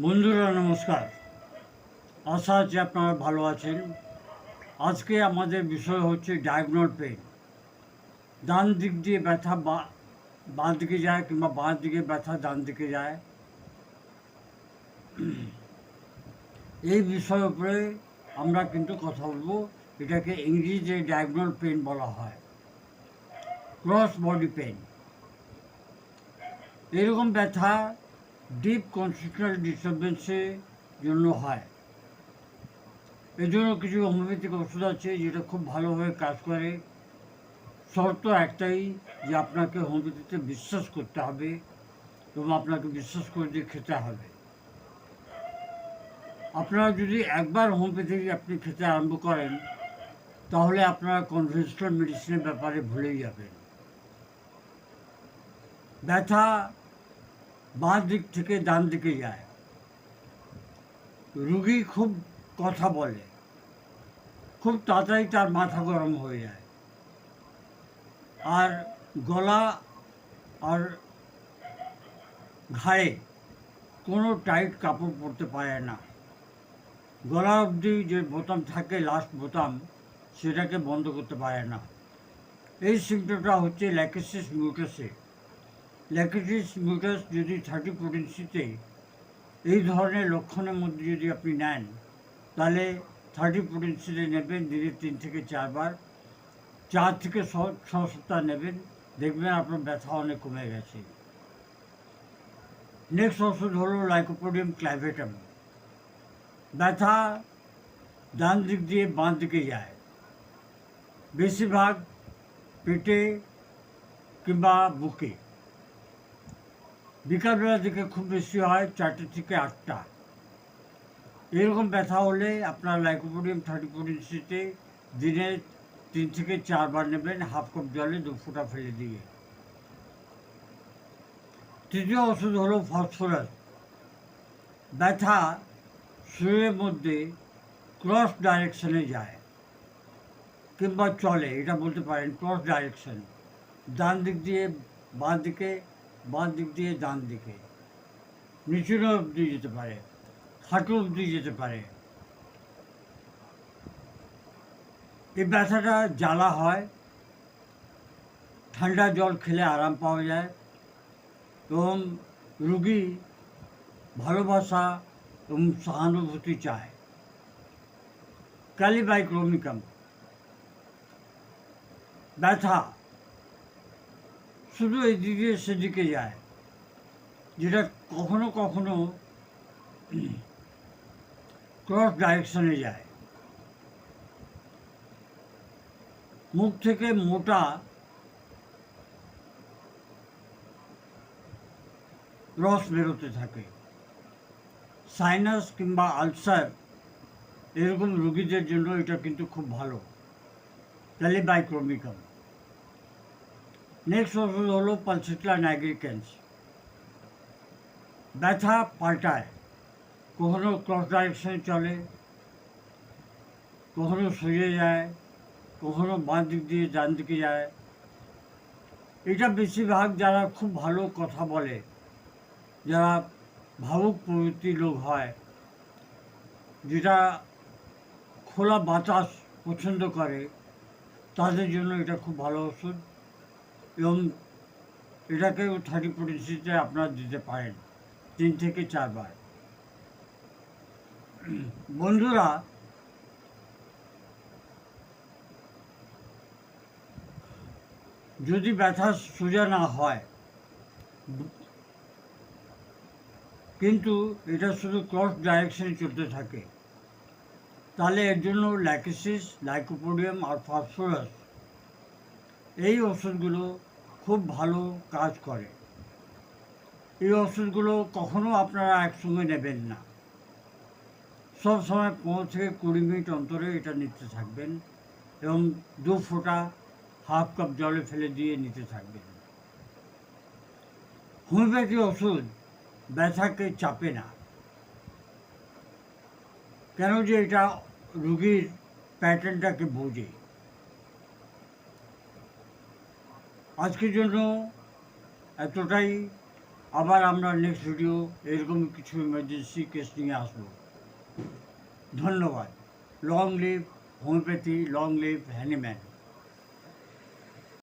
বন্ধুরা, নমস্কার। আশা আছি আপনারা ভালো আছেন। আজকে আমাদের বিষয় হচ্ছে ডায়াগনোল পেন ডান দিক দিয়ে ব্যথা বা, বাঁ দিকে যায় কিংবা বাঁ দিকে ব্যথা ডান দিকে যায়। এই বিষয়ের উপরে আমরা কিন্তু কথা বলব। এটাকে ইংরেজিতে ডায়াগনোল পেন বলা হয়। ক্রস বডি পেন এরকম ব্যথা ডিপ কনস্টিটিউশনাল ডিস্টারবেন্সের জন্য হয়। এর জন্য কিছু হোমিওপ্যাথিক ওষুধ আছে যেটা খুব ভালোভাবে কাজ করে। শর্ত একটাই যে আপনাকে হোমিওপ্যাথিতে বিশ্বাস করতে হবে এবং আপনাকে বিশ্বাস করে দিয়ে খেতে হবে। আপনারা যদি একবার হোমিওপ্যাথি আপনি খেতে আরম্ভ করেন, তাহলে আপনারা কনভেনশনাল মেডিসিনের ব্যাপারে ভুলেই যাবেন। ব্যথা বাঁ দিক থেকে ডান দিকে যায়। রুগী খুব কথা বলে। খুব তাড়াতাড়ি তার মাথা গরম হয়ে যায়। আর গলা আর ঘাড়ে কোনো টাইট কাপড় পরতে পারে না। গলা অবধি যে বোতাম থাকে লাস্ট বোতাম, সেটাকে বন্ধ করতে পারে না। এই সিমটমটা হচ্ছে ল্যাকেসিস মিউটাসে। ল্যাকেটিস মিউটাস যদি থার্টি পোটেন্সিতে এই ধরনের লক্ষণের মধ্যে যদি আপনি নেন, তাহলে থার্টি পোটেন্সিতে নেবেন, দিনে তিন থেকে চারবার। চার থেকে ছ সপ্তাহ নেবেন, দেখবেন আপনার ব্যথা অনেক কমে গেছে। নেক্সট ওষুধ হলো লাইকোপোডিয়াম ক্লাইভেটাম। ব্যথা ডান দিক দিয়ে বাঁ দিকে যায়। বেশিরভাগ পেটে কিংবা বুকে। বিকালবেলার দিকে খুব বেশি হয় চারটে থেকে আটটা। এরকম ব্যথা হলে আপনার লাইকোপোডিয়াম থার্টি পোটেন্সিতে দিনে তিন থেকে চারবার নেবেন হাফ কাপ জলে দু ফোঁটা ফেলে দিয়ে। তৃতীয় ওষুধ হলো ফসফরাস। ব্যথা শরীরের মধ্যে ক্রস ডাইরেকশনে যায় কিংবা চলে, এটা বলতে পারেন ক্রস ডাইরেকশন। ডান দিক দিয়ে বাঁ দিকে বাঁ দিক দিয়ে ডান দিকে। নিচুনো অবধি যেতে পারে হাঁটু অবধি যেতে পারে। এই ব্যথাটা জ্বালা হয়, ঠান্ডা জল খেলে আরাম পাওয়া যায় এবং রুগী ভালোবাসা এবং সহানুভূতি চায়। ক্যালিবাইক্রোমিকাম। ব্যথা শুধু এদিকে সেদিকে যায়, যেটা কখনো কখনো ক্রস ডাইরেকশনে যায়। মুখ থেকে মোটা রস বেরোতে থাকে। সাইনাস কিংবা আলসার এরকম রোগীদের জন্য এটা কিন্তু খুব ভালো। ক্যালিবাইক্রোমিকাম নেক্সট ওষুধ হলো পালসিটলা নাইগ্রিকেন্স ব্যথা পাল্টায় কখনো ক্রস ডাইরেকশনে চলে কখনো সোজে যায় কখনো বাঁ দিক দিয়ে ডান দিকে যায় এটা বেশিরভাগ যারা খুব ভালো কথা বলে যারা ভাবুক প্রবৃত্তির লোক হয় যেটা খোলা বাতাস পছন্দ করে তাদের জন্য এটা খুব ভালো ওষুধ এবং এটাকে থার্টি পোটেন্সিতে আপনারা দিতে পারেন, তিন থেকে চারবার। বন্ধুরা, যদি ব্যথা সোজা না হয়, কিন্তু এটা শুধু ক্রস ডাইরেকশনে চলতে থাকে, তাহলে এর জন্য ল্যাকেসিস লাইকোপোডিয়াম আর ফসফরাস এই ওষুধগুলো খুব ভালো কাজ করে। এই ওষুধগুলো কখনো আপনারা একসঙ্গে নেবেন না। সব সময় পনেরো থেকে কুড়ি মিনিট অন্তরে এটা নিতে থাকবেন এবং দু ফোঁটা হাফ কাপ জলে ফেলে দিয়ে নিতে থাকবেন। হোমিওপ্যাথি ওষুধ ব্যথাকে চাপে না। কেন যে এটা রুগীর প্যাটার্নটাকে বোঝে। আজকের জন্য এতটাই। আবার আমরা নেক্সট ভিডিও এরকম কিছু ইমার্জেন্সি কেস নিয়ে আসব। ধন্যবাদ। Long live homeopathy long live Hahnemann